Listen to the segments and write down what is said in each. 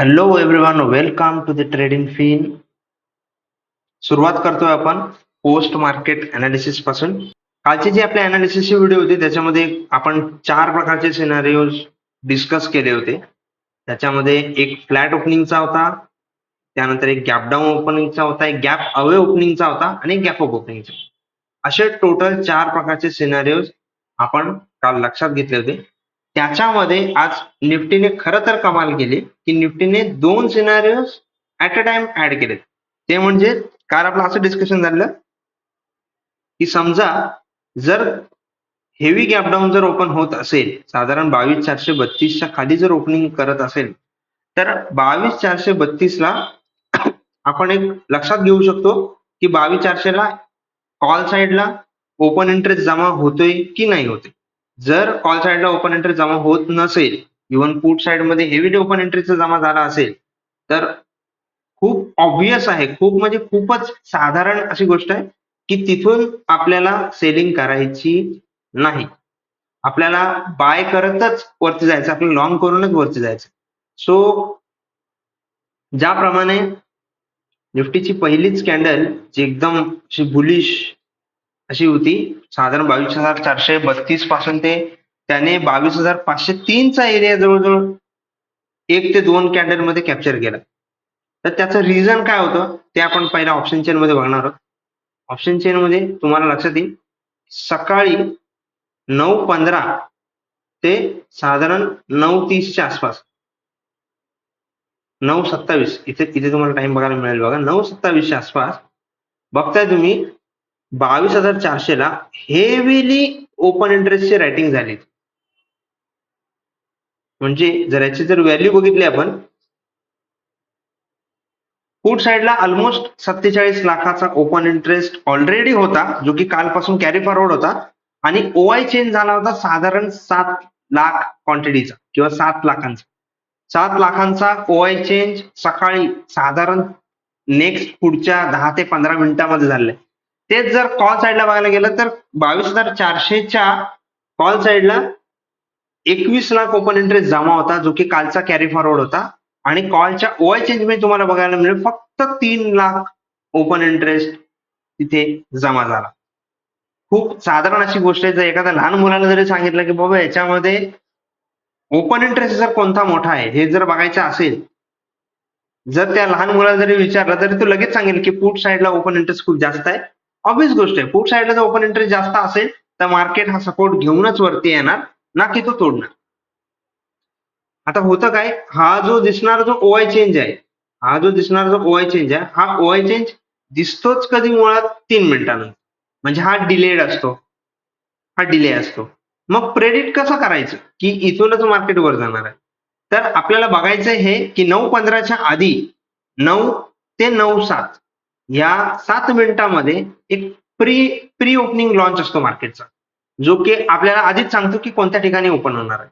Hello everyone welcome to the trading fin सुरुवात करतोय आपण पोस्ट मार्केट अनालिसिसपासून. कालचे जे आपले अनालिसिसचे व्हिडिओ होते त्याच्यामध्ये आपण चार प्रकारचे सिनारिओज डिस्कस केले होते. त्याच्यामध्ये एक फ्लॅट ओपनिंगचा होता त्यानंतर एक गॅप डाऊन ओपनिंगचा होता एक गॅप अवे ओपनिंगचा होता आणि एक गॅप अप ओपनिंगचा असे टोटल चार प्रकारचे सिनारिओ आपण काल लक्षात घेतले होते. त्याच्यामध्ये आज निफ्टीने खरं तर कमाल केली की निफ्टीने दोन scenario at a time add केले ते म्हणजे काल आपलं असं डिस्कशन झालं की समजा जर हेवी गॅपडाऊन जर ओपन होत असेल साधारण बावीस चारशे बत्तीसच्या खाली जर ओपनिंग करत असेल तर बावीस चारशे बत्तीसला आपण एक लक्षात घेऊ शकतो की बावीस चारशेला कॉल साईडला ओपन इंटरेस्ट जमा होतोय की नाही होते जर कॉल साईडला ओपन एंट्री जमा होत नसेल इव्हन पुट साईडमध्ये हेवी ओपन एंट्रीचा जमा झाला असेल तर खूप ऑब्विस आहे खूप म्हणजे खूपच साधारण अशी गोष्ट आहे की तिथून आपल्याला सेलिंग करायची नाही. आपल्याला बाय करतच वरती जायचं आपल्याला लॉंग करूनच वरती जायचं. सो ज्याप्रमाणे निफ्टीची पहिलीच कॅन्डल जी एकदम अशी बुलिश अशी होती साधारण बावीस हजार चारशे बत्तीसपासून ते त्याने बावीस हजार पाचशे तीनचा एरिया जवळजवळ एक ते दोन कॅन्डलमध्ये कॅप्चर केला. तर त्याचं रिझन काय होतं? ते आपण पहिल्या ऑप्शन चेन मध्ये बघणार आहोत. ऑप्शन चेन मध्ये तुम्हाला लक्षात येईल सकाळी नऊ पंधरा ते साधारण नऊ तीसच्या आसपास नऊ सत्तावीस इथे इथे तुम्हाला टाइम बघायला मिळेल बघा नऊ सत्तावीसच्या आसपास बघताय तुम्ही बावीस हजार चारशेला हेवीली ओपन इंटरेस्टची रायटिंग झाली. म्हणजे जर याची जर व्हॅल्यू बघितली आपण पुट साईडला ऑलमोस्ट सत्तेचाळीस लाखाचा ओपन इंटरेस्ट ऑलरेडी होता जो की कालपासून कॅरी फॉरवर्ड होता आणि ओआय चेंज झाला होता साधारण सात लाख क्वांटिटीचा किंवा सात लाखांचा. सात लाखांचा ओआय चेंज सकाळी साधारण नेक्स्ट पुढच्या दहा ते पंधरा मिनिटांमध्ये झालंय तेच जर कॉल साईडला बघायला गेलं तर बावीस हजार चारशेच्या कॉल साईडला एकवीस लाख ओपन इंटरेस्ट जमा होता जो की कालचा कॅरी फॉरवर्ड होता. आणि कॉलच्या ओआय चेंजमध्ये तुम्हाला बघायला मिळेल फक्त तीन लाख ओपन इंटरेस्ट तिथे जमा झाला. खूप साधारण अशी गोष्ट आहे जर एखाद्या लहान मुलाला जरी सांगितलं की बाबा याच्यामध्ये ओपन इंटरेस्ट जर कोणता मोठा आहे हे जर बघायचं असेल जर त्या लहान मुलाला जरी विचारलं तरी तो लगेच सांगेल की पुट साईडला ओपन इंटरेस्ट खूप जास्त आहे. ऑब्विस गोष्ट आहे. पुट साईडला जर ओपन इंटरेस्ट जास्त असेल तर मार्केट हा सपोर्ट घेऊनच वरती येणार ना की तो तोडणार. आता होतं काय? हा जो दिसणारा जो ओआय चेंज आहे हा जो दिसणारा जो ओआय चेंज आहे हा ओआय चेंज दिसतोच कधी मुळात तीन मिनिटानंतर म्हणजे हा डिलेड असतो. हा डिले असतो. मग प्रेडिट कसं करायचं? की इथूनच मार्केट वर जाणार आहे. तर आपल्याला बघायचं हे की नऊ पंधराच्या आधी नऊ ते नऊ सात या सात मिनिटांमध्ये एक प्री प्री ओपनिंग लॉन्च असतो मार्केटचा जो की आपल्याला आधीच सांगतो की कोणत्या ठिकाणी ओपन होणार आहे.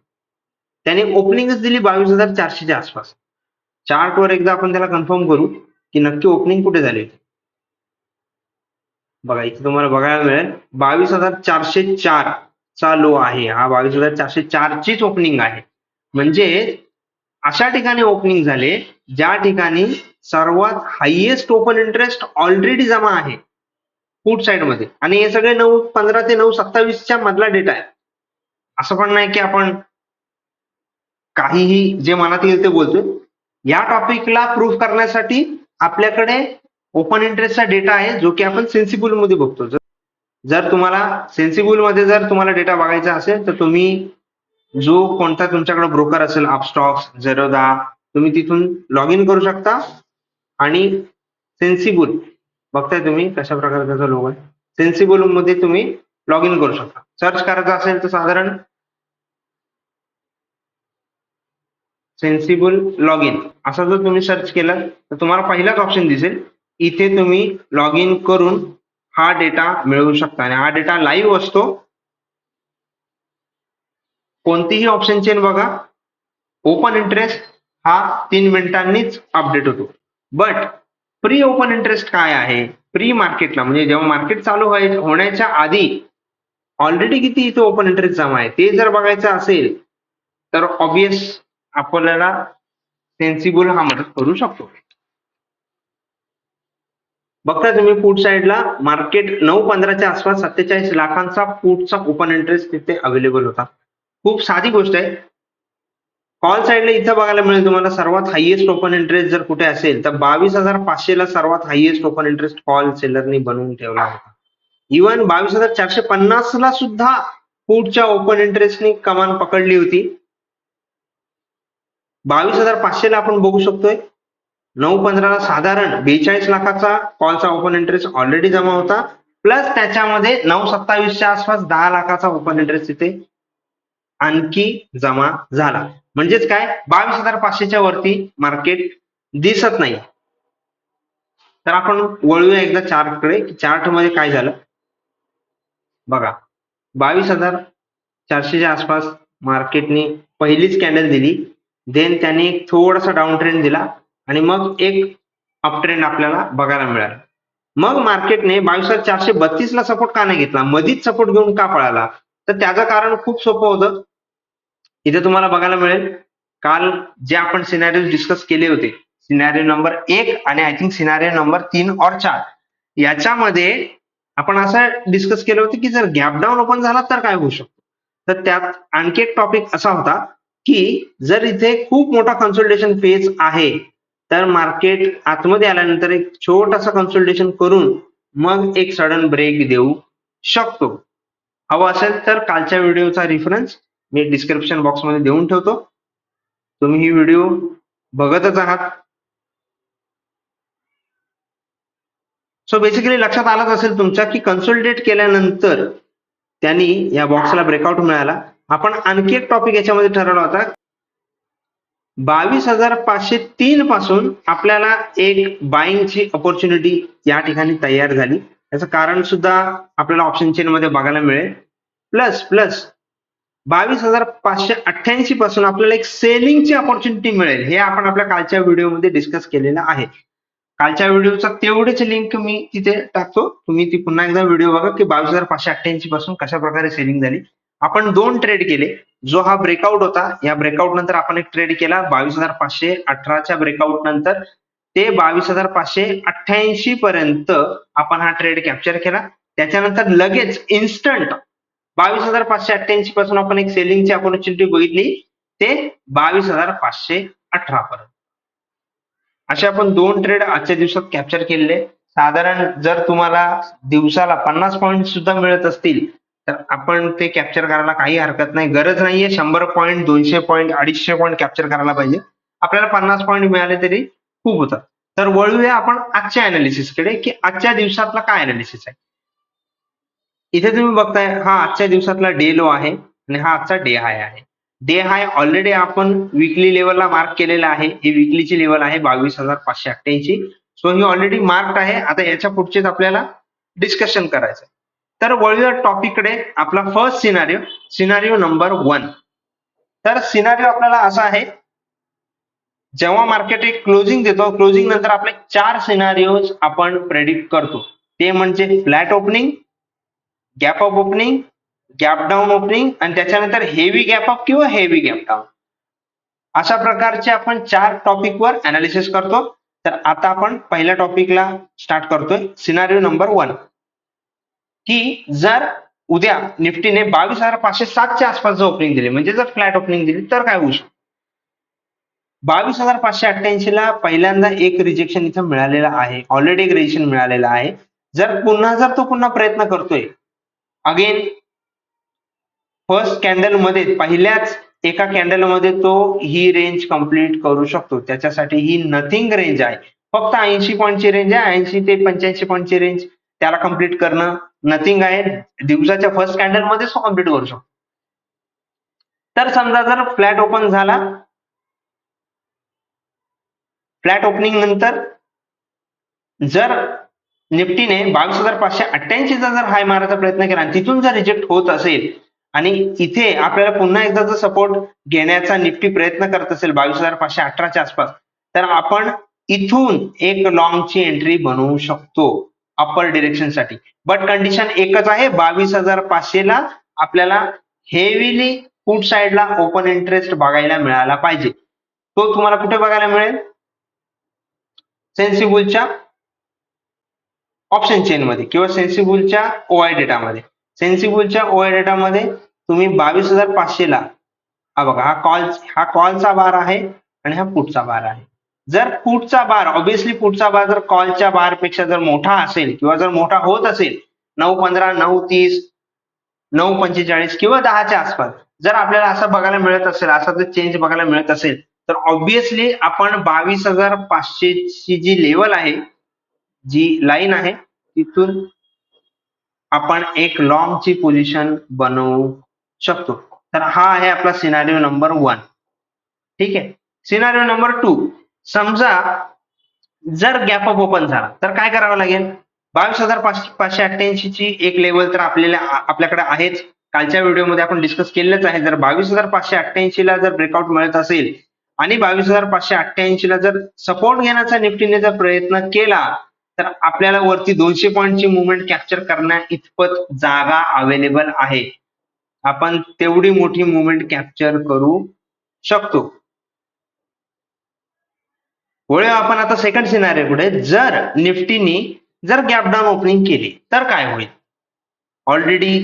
त्याने ओपनिंगच दिली बावीस हजार चारशेच्या आसपास. चार्टवर एकदा आपण त्याला कन्फर्म करू की नक्की ओपनिंग कुठे झाली होती. बघा इथे तुम्हाला बघायला मिळेल बावीस हजार चारशे चार चा लो आहे हा. बावीस हजार चारशे चार चीच ओपनिंग आहे. म्हणजे अशा ठिकाणी ओपनिंग झाले ज्या ठिकाणी सर्वात हायएस्ट ओपन इंटरेस्ट ऑलरेडी जमा आहे. पुट साईडमध्ये. आणि हे सगळे नऊ पंधरा ते नऊ सत्तावीसच्या मधला डेटा आहे. असं पण नाही की आपण काहीही जे मनात येईल ते बोलतोय. या टॉपिकला प्रूफ करण्यासाठी आपल्याकडे ओपन इंटरेस्टचा डेटा आहे जो की आपण सेन्सिबलमध्ये बघतो. जर जर तुम्हाला सेन्सिबलमध्ये जर तुम्हाला डेटा बघायचा असेल तर तुम्ही जो कोणता तुमच्याकडे ब्रोकर असेल अपस्टॉक्स झेरोदा तुम्ही तिथून लॉग इन करू शकता. आणि सेन्सिबल बघताय तुम्ही कशा प्रकारे त्याचा लोगो आहे. सेन्सिबलमध्ये तुम्ही लॉग इन करू शकता. सर्च करायचं असेल तर साधारण सेन्सिबल लॉग इन असं जर तुम्ही सर्च केलं तर तुम्हाला पहिलाच ऑप्शन दिसेल. इथे तुम्ही लॉग इन करून हा डेटा मिळवू शकता. आणि हा डेटा लाईव्ह असतो. कोणतीही ऑप्शन चेन बघा. ओपन इंटरेस्ट हा तीन मिनिटांनीच अपडेट होतो. बट प्री ओपन इंटरेस्ट काय आहे? प्री मार्केटला म्हणजे जेव्हा मार्केट चालू होण्याच्या आधी ऑलरेडी किती इथे ओपन इंटरेस्ट जमा आहे? ते जर बघायचं असेल तर ऑब्विस आपल्याला सेन्सिबल हा मदत करू शकतो. बघता तुम्ही पुट साईडला मार्केट नऊ पंधराच्या आसपास सत्तेचाळीस लाखांचा पुटचा ओपन इंटरेस्ट तिथे अवेलेबल होता. खूप साधी गोष्ट आहे. कॉल साईडला इथं बघायला मिळेल तुम्हाला सर्वात हायएस्ट ओपन इंटरेस्ट जर कुठे असेल तर बावीस हजार पाचशे ला सर्वात हायएस्ट ओपन इंटरेस्ट कॉल सेलरनी बनवून ठेवला होता. इव्हन बावीस हजार चारशे पन्नास ला सुद्धा पुढच्या ओपन इंटरेस्टनी कमान पकडली होती. बावीस हजार पाचशे ला आपण बघू शकतोय. नऊ पंधराला साधारण बेचाळीस लाखाचा कॉलचा ओपन इंटरेस्ट ऑलरेडी जमा होता. प्लस त्याच्यामध्ये नऊ सत्तावीसच्या आसपास दहा लाखाचा ओपन इंटरेस्ट तिथे आणखी जमा झाला. म्हणजेच काय? बावीस हजार पाचशेच्या वरती मार्केट दिसत नाही. तर आपण वळूया एकदा चार्टकडे चार्टमध्ये काय झालं? बघा. बावीस हजार चारशेच्या आसपास मार्केटने पहिलीच कॅन्डल दिली. देन त्याने एक थोडासा डाऊन ट्रेंड दिला. आणि मग एक अप ट्रेंड आपल्याला बघायला मिळाला. मग मार्केटने बावीस हजार चारशे बत्तीस ला सपोर्ट का नाही घेतला? मधीच सपोर्ट घेऊन का पळाला? तर त्याचं कारण खूप सोपं होतं. इथे तुम्हाला बघायला मिळेल काल जे आपण सिनारिओ डिस्कस केले होते सिनारिओ नंबर एक आणि आय थिंक सिनारिओ नंबर तीन और चार याच्यामध्ये आपण असं डिस्कस केलं होतं की जर गॅप डाऊन ओपन झाला तर काय होऊ शकतो? तर त्यात आणखी एक टॉपिक असा होता की जर इथे खूप मोठा कन्सल्टेशन फेज आहे तर मार्केट आतमध्ये आल्यानंतर एक छोटासा कन्सल्टेशन करून मग एक सडन ब्रेक देऊ शकतो. हवं असेल तर कालच्या व्हिडिओचा रेफरन्स मी डिस्क्रिप्शन बॉक्समध्ये देऊन ठेवतो. तुम्ही ही व्हिडिओ बघतच आहात. सो बेसिकली लक्षात आलंच असेल तुमच्या की कन्सोलिडेट केल्यानंतर त्यांनी या बॉक्सला ब्रेकआउट मिळाला. आपण आणखी एक टॉपिक याच्यामध्ये ठरवला होता. बावीस हजार पाचशे तीन पासून आपल्याला एक बाईंगची ऑपॉर्च्युनिटी या ठिकाणी तयार झाली. याचं कारण सुद्धा आपल्याला ऑप्शन चेन मध्ये बघायला मिळेल. प्लस प्लस बावीस हजार पाचशे अठ्ठ्याऐंशी पासून आपल्याला एक सेलिंगची ऑपॉर्च्युनिटी मिळेल. हे आपण आपल्या कालच्या व्हिडिओमध्ये डिस्कस केलेलं आहे. कालच्या व्हिडिओचा तेवढेच लिंक मी तिथे टाकतो. तुम्ही ती पुन्हा एकदा व्हिडिओ बघा की बावीस हजार पाचशे अठ्ठ्याऐंशी पासून कशा प्रकारे सेलिंग झाली. आपण दोन ट्रेड केले. जो हा ब्रेकआउट होता या ब्रेकआउट नंतर आपण एक ट्रेड केला बावीस हजार पाचशे अठराच्या ब्रेकआउट नंतर. ते बावीस हजार पाचशे अठ्ठ्याऐंशी पर्यंत आपण हा ट्रेड कॅप्चर केला. त्याच्यानंतर लगेच इन्स्टंट बावीस हजार पाचशे अठ्ठ्याऐंशी पासून आपण एक सेलिंगची ऑपॉर्च्युनिटी बघितली. ते बावीस हजार पाचशे अठरा पर्यंत. असे आपण दोन ट्रेड आजच्या दिवसात कॅप्चर केलेले. साधारण जर तुम्हाला दिवसाला पन्नास पॉईंट सुद्धा मिळत असतील तर आपण ते कॅप्चर करायला काही हरकत नाही. गरज नाहीये. शंभर पॉईंट दोनशे पॉईंट अडीचशे पॉईंट कॅप्चर करायला पाहिजे. आपल्याला पन्नास पॉईंट मिळाले तरी खूप होतात. तर वळूया आपण आजच्या अनालिसिसकडे की आजच्या दिवसातला काय अनालिसिस आहे. इथे तुम्ही बघताय हा आजच्या दिवसातला डे लो आहे आणि हा आजचा डे हाय आहे. डे हाय ऑलरेडी आपण विकली लेवलला मार्क केलेला आहे. ही विकलीची लेवल आहे बावीस हजार पाचशे अठ्ठ्याऐंशी. सो ही ऑलरेडी मार्क आहे. आता याच्या पुढचेच आपल्याला डिस्कशन करायचं तर वळूया टॉपिककडे. आपला first scenario scenario number one तर सिनारिओ आपल्याला असा आहे. जेव्हा मार्केट एक क्लोजिंग देतो क्लोजिंग नंतर आपले चार सिनारिओज आपण प्रेडिक्ट करतो. ते म्हणजे flat opening gap up opening gap down opening आणि त्याच्यानंतर हेवी गॅप अप किंवा हेवी गॅप डाऊन अशा प्रकारचे आपण चार टॉपिकवर अनालिसिस करतो. तर आता आपण पहिल्या टॉपिकला स्टार्ट करतोय. सिनारिओ नंबर वन की जर उद्या निफ्टीने बावीस हजार पाचशे सातच्या आसपास जर ओपनिंग दिली म्हणजे जर फ्लॅट ओपनिंग दिली तर काय होऊ शकतं? बावीस हजार पाचशे अठ्ठ्याऐंशी ला पहिल्यांदा एक रिजेक्शन इथं मिळालेला आहे. ऑलरेडी एक रिजेक्शन मिळालेलं आहे. जर पुन्हा जर तो पुन्हा प्रयत्न करतोय अगेन फर्स्ट कॅन्डलमध्ये पहिल्याच एका कॅन्डलमध्ये तो ही रेंज कंप्लीट करू शकतो. त्याच्यासाठी ही नथिंग रेंज आहे. फक्त ऐंशी पॉईंटची रेंज आहे. ऐंशी ते पंच्याऐंशी पॉईंटची रेंज त्याला कंप्लीट करणं नथिंग आहे. दिवसाच्या फर्स्ट कॅन्डल मध्येच तो कंप्लीट करू शकतो. तर समजा जर फ्लॅट ओपन झाला फ्लॅट ओपनिंग नंतर जर निफ्टीने बावीस हजार पाचशे अठ्ठ्याऐंशीचा जर हाय मारायचा प्रयत्न केला आणि तिथून जर रिजेक्ट होत असेल आणि इथे आपल्याला पुन्हा एकदा जर सपोर्ट घेण्याचा निफ्टी प्रयत्न करत असेल बावीस हजार पाचशे अठराच्या आसपास तर आपण इथून एक लॉंगची एंट्री बनवू शकतो अप्पर डिरेक्शनसाठी. बट कंडिशन एकच आहे बावीस हजार पाचशे ला आपल्याला हेवीली फूड साईडला ओपन इंटरेस्ट बघायला मिळाला पाहिजे. तो तुम्हाला कुठे बघायला मिळेल? सेन्सिबलच्या ऑप्शन चेन मध्ये किंवा सेन्सिबुलच्या ओआय डेटामध्ये सेन्सिबुलच्या ओआय डेटामध्ये तुम्ही बावीस हजार पाचशे ला हा बघा हा कॉल हा कॉलचा बार आहे आणि हा पुटचा बार आहे. जर पुटचा बार ऑब्विसली पुटचा बार जर कॉलच्या बारपेक्षा जर मोठा असेल किंवा जर मोठा होत असेल नऊ पंधरा नऊ तीस नऊ पंचेचाळीस किंवा दहाच्या आसपास जर आपल्याला असं बघायला मिळत असेल असा जर चेंज बघायला मिळत असेल तर ऑब्विसली आपण बावीस हजार पाचशेची जी लेवल आहे जी लाईन आहे तिथून आपण एक लॉंग ची पोझिशन बनवू शकतो. तर हा आहे आपला सिनारिओ नंबर वन ठीक आहे? सिनारिओ नंबर टू समजा जर गॅप अप ओपन झाला तर काय करावं लागेल? बावीस हजार पाचशे पाचशे अठ्ठ्याऐंशी ची एक लेवल तर आपल्याला आपल्याकडे आहेच कालच्या व्हिडिओमध्ये आपण डिस्कस केलेलंच आहे. जर बावीस हजार पाचशे अठ्ठ्याऐंशी ला जर ब्रेकआउट मिळत असेल आणि बावीस हजार पाचशे अठ्ठ्याऐंशी ला जर सपोर्ट घेण्याचा निफ्टीने जर प्रयत्न केला तर आपल्याला वरती दोनशे पॉईंटची मुवमेंट कॅप्चर करण्या इतपत जागा अवेलेबल आहे. आपण तेवढी मोठी मुवमेंट कॅप्चर करू शकतो. वळूया आपण आता सेकंड सिनारी पुढे. जर निफ्टीनी जर गॅप डाऊन ओपनिंग केली तर काय होईल? ऑलरेडी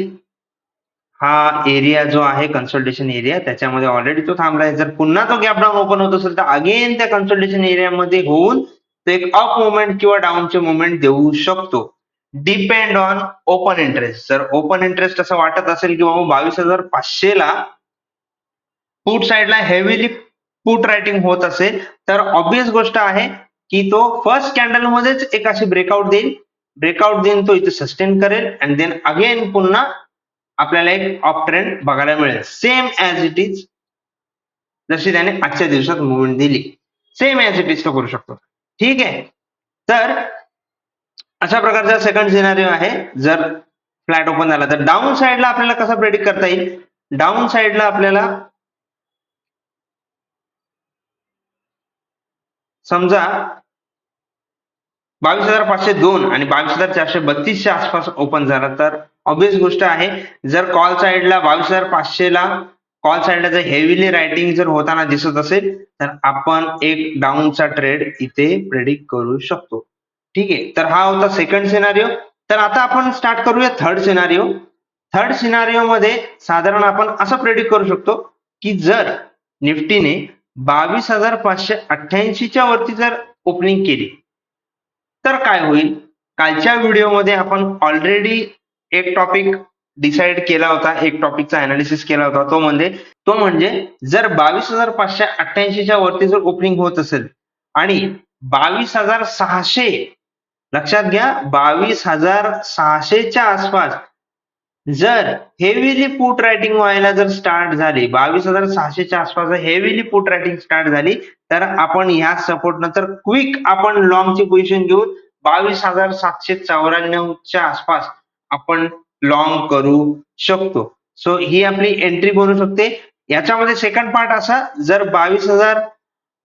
हा एरिया जो आहे कन्सल्टेशन एरिया त्याच्यामध्ये ऑलरेडी तो थांबलाय. जर पुन्हा तो गॅप डाऊन ओपन होत असेल तर अगेन त्या कन्सल्टेशन एरियामध्ये होऊन तो एक अप मुवमेंट किंवा डाऊनचे मुवमेंट देऊ शकतो. डिपेंड ऑन ओपन इंटरेस्ट जर ओपन इंटरेस्ट असं वाटत असेल की बाबा बावीस हजार पाचशे ला पुट साईडला हेवीली पुट रायटिंग होत असेल तर ऑब्विस गोष्ट आहे की तो फर्स्ट कॅन्डल मध्येच एक अशी ब्रेकआउट देईल. ब्रेकआउट देईन तो इथे सस्टेन करेल अँड देन अगेन पुन्हा आपल्याला एक ऑफ ट्रेंड बघायला मिळेल. सेम ऍज इट इज जशी त्याने आजच्या दिवसात मुवमेंट दिली. सेम ऍज इट इज तो करू शकतो. ठीक आहे. तर अशा प्रकारचा सेकंड सिनारिओ आहे. जर फ्लॅट ओपन झाला तर डाऊन साईडला आपल्याला कसं प्रेडिक्ट करता येईल? डाऊन साईडला आपल्याला समजा बावीस हजार पाचशे दोन आणि बावीस हजार चारशे बत्तीसच्या आसपास ओपन झाला तर ऑब्विस गोष्ट आहे. जर कॉल साईडला बावीस हजार पाचशे ला कॉल साईडला जर हेवीली रायटिंग जर होताना दिसत असेल तर आपण एक डाऊनचा ट्रेड इथे प्रेडिक्ट करू शकतो. ठीक आहे? तर हा होता सेकंड सिनारिओ तर आता आपण स्टार्ट करूया थर्ड सिनारिओ थर्ड सिनारिओ मध्ये साधारण आपण असं प्रेडिक्ट करू शकतो की जर निफ्टीने बावीस हजार पाचशे अठ्ठ्याऐंशीच्या वरती जर ओपनिंग केली तर काय होईल? कालच्या व्हिडिओमध्ये आपण ऑलरेडी एक टॉपिक डिसाइड केला होता एक टॉपिकचा अनालिसिस केला होता तो म्हणजे तो म्हणजे जर बावीस हजार पाचशे अठ्ठ्याऐंशीच्या वरती जर ओपनिंग होत असेल आणि बावीस हजार सहाशे लक्षात घ्या बावीस हजार सहाशेच्या आसपास जर हेवीली पुट रायटिंग व्हायला जर स्टार्ट झाली बावीस हजार सहाशेच्या आसपास हेवीली पुट रायटिंग स्टार्ट झाली तर आपण ह्या सपोर्ट नंतर क्विक आपण लॉंगची पोझिशन घेऊन बावीस हजार सातशे चौऱ्याण्णवच्या आसपास आपण लॉंग करू शकतो. सो ही आपली एंट्री बनू शकते. याच्यामध्ये सेकंड पार्ट असा जर बावीस हजार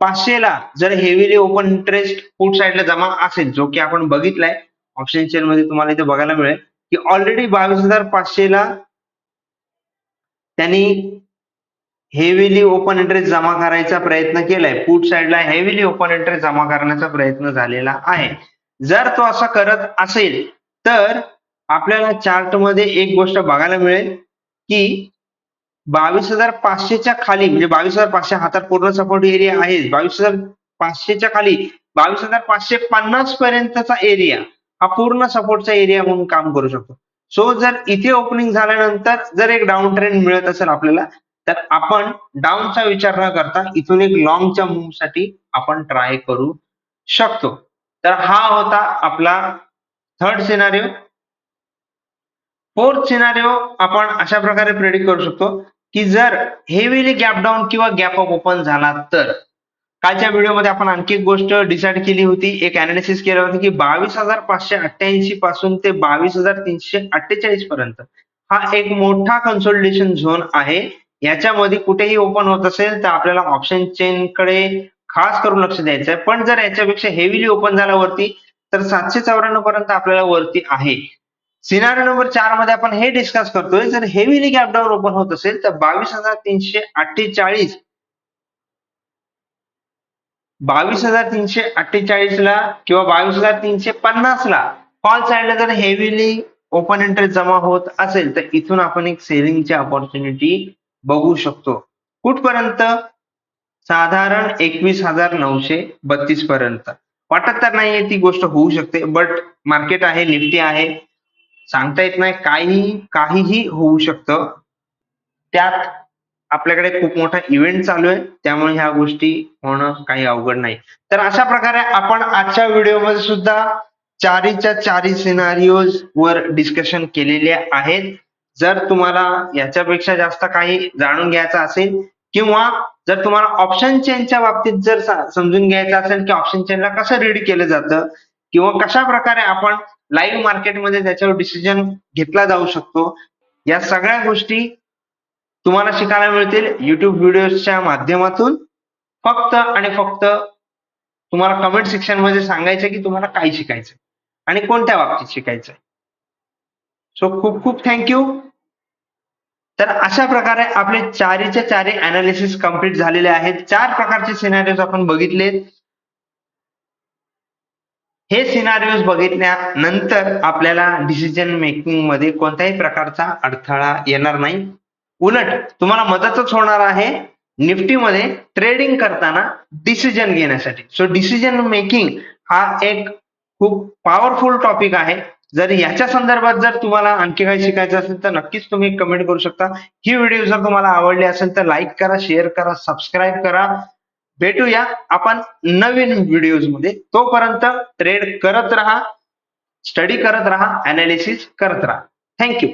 पाचशे ला जर हेवीली ओपन इंटरेस्ट पुट साईडला जमा असेल जो की आपण बघितलाय ऑप्शन चेन मध्ये तुम्हाला इथे बघायला मिळेल की ऑलरेडी बावीस हजार पाचशे ला त्यांनी हेवीली ओपन इंटरेस्ट जमा करायचा प्रयत्न केलाय. पुट साईडला हेवीली ओपन इंटरेस्ट जमा करण्याचा प्रयत्न झालेला आहे. जर तो असा करत असेल तर आपल्याला चार्टमध्ये एक गोष्ट बघायला मिळेल की बावीस हजार पाचशेच्या खाली म्हणजे बावीस हजार पाचशे हातात पूर्ण सपोर्ट एरिया आहे बावीस हजार पाचशेच्या खाली बावीस हजार पाचशे पन्नास पर्यंतचा एरिया हा पूर्ण सपोर्टचा एरिया म्हणून काम करू शकतो. सो जर इथे ओपनिंग झाल्यानंतर जर एक डाऊन ट्रेंड मिळत असेल आपल्याला तर आपण डाऊनचा विचार न करता इथून एक लॉंगच्या मूव्हसाठी आपण ट्राय करू शकतो. तर हा होता आपला थर्ड सिनारिओ फोर्थ सिनारिओ आपण अशा प्रकारे प्रेडिक्ट करू शकतो की जर हेवीली गॅप डाऊन किंवा गॅप अप ओपन झाला तर. कालच्या व्हिडिओमध्ये आपण आणखी एक गोष्ट डिसाईड केली होती एक अनालिसिस केलं होतं की बावीस हजार पाचशे अठ्ठ्याऐंशी पासून ते बावीस हजार तीनशे अठ्ठेचाळीस पर्यंत हा एक मोठा कन्सोलिडेशन झोन आहे. याच्यामध्ये कुठेही ओपन होत असेल तर आपल्याला ऑप्शन चेन कडे खास करून लक्ष द्यायचं आहे पण जर याच्यापेक्षा हेवीली ओपन झाल्यावरती वरती तर सातशे चौऱ्याण्णव पर्यंत आपल्याला वरती आहे. सिनारी नंबर चारमध्ये आपण हे डिस्कस करतोय. जर हेवीली गॅप डाऊन ओपन होत असेल तर बावीस हजार तीनशे अठ्ठेचाळीस. बावीस हजार तीनशे अठ्ठेचाळीस ला किंवा बावीस हजार तीनशे पन्नास ला कॉल साईडला जर हेवीली ओपन इंटरेस्ट जमा होत असेल तर इथून आपण एक सेलिंगची अपॉर्च्युनिटी बघू शकतो. कुठपर्यंत? साधारण एकवीस हजार नऊशे बत्तीस पर्यंत. वाटत तर नाहीये ती गोष्ट होऊ शकते बट मार्केट आहे निफ्टी आहे. सांगता येत नाही काही काहीही होऊ शकतं. त्यात आपल्याकडे खूप मोठा इव्हेंट चालू आहे त्यामुळे ह्या गोष्टी होणं काही अवघड नाही. तर अशा प्रकारे आपण आजच्या व्हिडिओमध्ये सुद्धा चारीच्या चारी सिनारिओज वर डिस्कशन केलेले आहेत. जर तुम्हाला याच्यापेक्षा जास्त काही जाणून घ्यायचं असेल किंवा जर तुम्हाला ऑप्शन चेनच्या बाबतीत जर समजून घ्यायचं असेल की ऑप्शन चेनला कसं रीड केलं जातं किंवा कशा प्रकारे आपण लाईव्ह मार्केटमध्ये त्याच्यावर डिसिजन घेतला जाऊ शकतो या सगळ्या गोष्टी तुम्हाला शिकायला मिळतील. युट्यूब व्हिडिओच्या माध्यमातून फक्त आणि फक्त तुम्हाला कमेंट सेक्शनमध्ये सांगायचं की तुम्हाला काय शिकायचं आणि कोणत्या बाबतीत शिकायचं सो खूप खूप थँक्यू तर अशा प्रकारे आपले चारीच्या चारी अनालिसिस कंप्लीट झालेले आहेत. चार प्रकारचे सिनारीज आपण बघितलेत. हे सिनारिओज बघितल्यानंतर आपल्याला डिसिजन मेकिंगमध्ये कोणत्याही प्रकारचा अडथळा येणार नाही. उलट तुम्हाला मदतच होणार आहे निफ्टीमध्ये ट्रेडिंग करताना डिसिजन घेण्यासाठी. सो डिसिजन मेकिंग हा एक खूप पॉवरफुल टॉपिक आहे. जर याच्या संदर्भात जर तुम्हाला आणखी काही शिकायचं असेल तर नक्कीच तुम्ही कमेंट करू शकता. ही व्हिडिओ जर तुम्हाला आवडली असेल तर लाईक करा शेअर करा सबस्क्राईब करा. भेटूया आपण नवीन व्हिडिओजमध्ये. तोपर्यंत ट्रेड करत राहा स्टडी करत राहा अनालिसिस करत राहा. थँक्यू